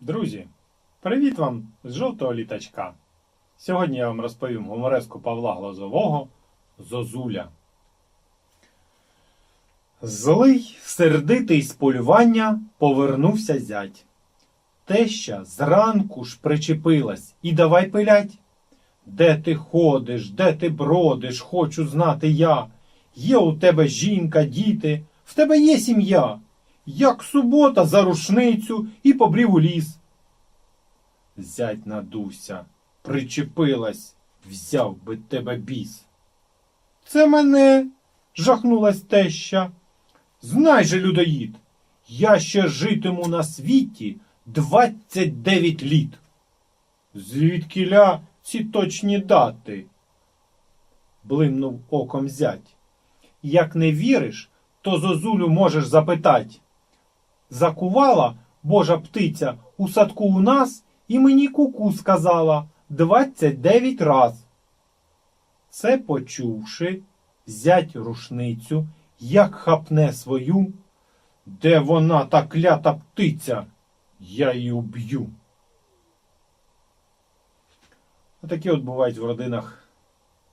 Друзі, привіт вам з жовтого літачка. Сьогодні я вам розповім гумореску Павла Глазового Зозуля. Злий, сердитий з полювання повернувся зять. Теща зранку ж причепилась і давай пилять. Де ти ходиш, де ти бродиш, хочу знати я. Є у тебе жінка, діти, в тебе є сім'я. Як субота за рушницю і побрів у ліс. Зять надувся, причепилась, взяв би тебе біс. Це мене, жахнулась теща. Знай же, людоїд, я ще житиму на світі двадцять дев'ять літ. Звідкіля ці точні дати? блимнув оком зять. Як не віриш, то зозулю можеш запитать. Закувала божа птиця у садку у нас і мені куку сказала двадцять дев'ять раз. Це почувши, зять рушницю, як хапне свою, де вона та клята птиця, я її уб'ю. Отакі от бувають в родинах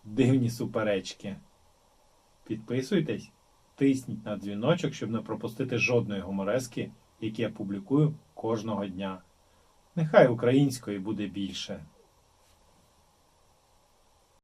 дивні суперечки. Підписуйтесь, тисніть на дзвіночок, щоб не пропустити жодної гуморески, які я публікую кожного дня. Нехай української буде більше.